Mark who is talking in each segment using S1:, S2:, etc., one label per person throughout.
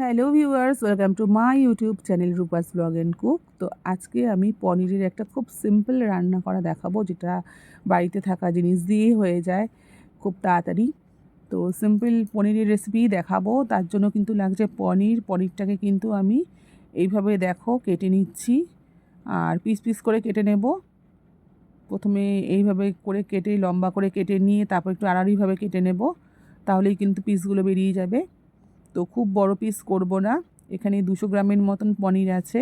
S1: Hello viewers welcome to my YouTube channel Rupa's blog and cook তো আজকে আমি পনিরের একটা খুব সিম্পল রান্না করা দেখাবো, যেটা বাড়িতে থাকা জিনিস দিয়েই হয়ে যায় খুব তাড়াতাড়ি। তো সিম্পল পনিরের রেসিপি দেখাবো, তার জন্য কিন্তু লাগছে পনির। পনিরটাকে কিন্তু আমি এইভাবে দেখো, কেটে নিচ্ছি আর পিস পিস করে কেটে নেব। প্রথমে এইভাবে করে কেটে, লম্বা করে কেটে নিয়ে তারপর একটু আড়াআড়িভাবে কেটে নেব, তাহলেই কিন্তু পিসগুলো বেরিয়ে যাবে। তো খুব বড় পিস করব না। এখানে দুশো গ্রামের মতন পনির আছে।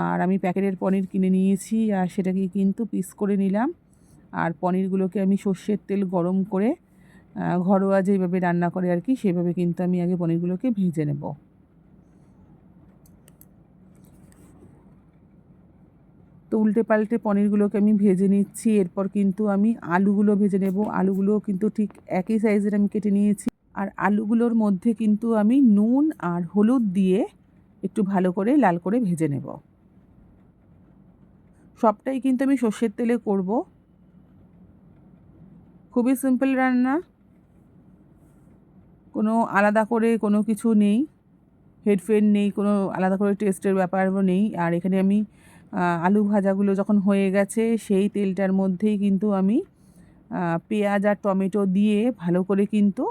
S1: আর আমি প্যাকেটের পনির কিনে নিয়েছি আর সেটাকে কিন্তু পিস করে নিলাম। আর পনিরগুলোকে আমি সর্ষের তেল গরম করে ঘরোয়া যেভাবে রান্না করে আর কি, সেভাবে কিন্তু আমি আগে পনিরগুলোকে ভেজে নেব। তো উল্টে পাল্টে পনিরগুলোকে আমি ভেজে নিচ্ছি। এরপর কিন্তু আমি আলুগুলো ভেজে নেব। আলুগুলো কিন্তু ঠিক একই সাইজের আমি কেটে নিয়েছি। আর আলুগুলোর মধ্যে কিন্তু আমি নুন আর হলুদ দিয়ে একটু ভালো করে লাল করে ভেজে নেব। সবটাই কিন্তু আমি সর্ষের তেলে করব। খুবই সিম্পল রান্না। কোনো আলাদা করে কোনো কিছু নেই। হেডফেন নেই, কোনো আলাদা করে টেস্টের ব্যাপারও নেই। আর এখানে আমি আলু ভাজাগুলো যখন হয়ে গেছে, সেই তেলটার মধ্যেই কিন্তু আমি পেঁয়াজ আর টমেটো দিয়ে ভালো করে কিন্তু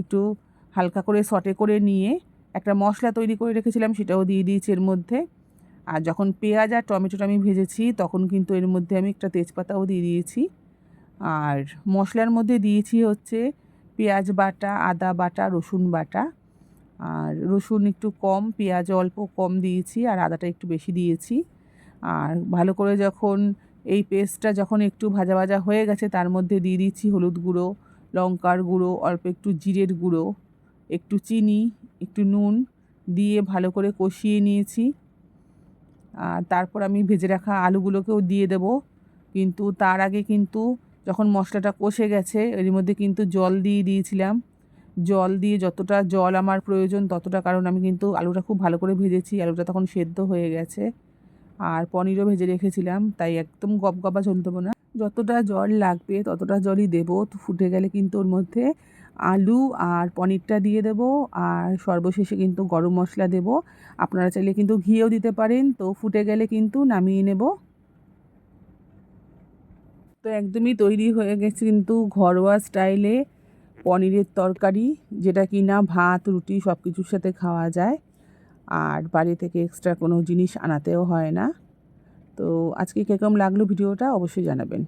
S1: একটু হালকা করে সটে করে নিয়ে একটা মশলা তৈরি করে রেখেছিলাম, সেটাও দিয়ে দিয়েছি এর মধ্যে। আর যখন পেঁয়াজ আর টমেটোটা আমি ভেজেছি, তখন কিন্তু এর মধ্যে আমি একটা তেজপাতাও দিয়ে দিয়েছি। আর মশলার মধ্যে দিয়েছি হচ্ছে পেঁয়াজ বাটা, আদা বাটা, রসুন বাটা। আর রসুন একটু কম, পেঁয়াজ অল্প কম দিয়েছি আর আদাটা একটু বেশি দিয়েছি। আর ভালো করে যখন এই পেস্টটা যখন একটু ভাজা ভাজা হয়ে গেছে, তার মধ্যে দিয়ে দিচ্ছি হলুদ গুঁড়ো লঙ্কার গুঁড়ো, অল্প একটু জিরের গুঁড়ো, একটু চিনি, একটু নুন দিয়ে ভালো করে কষিয়ে নিয়েছি। আর তারপর আমি ভেজে রাখা আলুগুলোকেও দিয়ে দেব। কিন্তু তার আগে কিন্তু যখন মশলাটা কষে গেছে, এর মধ্যে কিন্তু জল দিয়ে দিয়েছিলাম। জল দিয়ে যতটা জল আমার প্রয়োজন ততটা, কারণ আমি কিন্তু আলুটা খুব ভালো করে ভেজেছি, আলুটা তখন সেদ্ধ হয়ে গেছে। আর পনিরও ভেজে রেখেছিলাম, তাই একদম গপগপা ঝোল দেবো না। যতটা জল লাগবে, ততটা জলই দেবো। তো ফুটে গেলে কিন্তু ওর মধ্যে আলু আর পনিরটা দিয়ে দেব আর সর্বশেষে কিন্তু গরম মশলা দেব। আপনারা চাইলে কিন্তু ঘিয়েও দিতে পারেন। তো ফুটে গেলে কিন্তু নামিয়ে নেব। তো একদমই তৈরি হয়ে গেছে কিন্তু ঘরোয়া স্টাইলে পনিরের তরকারি, যেটা কি না ভাত, রুটি সব কিছুর সাথে খাওয়া যায়। আর বাড়ি থেকে এক্সট্রা কোনো জিনিস আনাতেও হয় না। তো আজকে কীরকম লাগল ভিডিওটা অবশ্যই জানাবেন।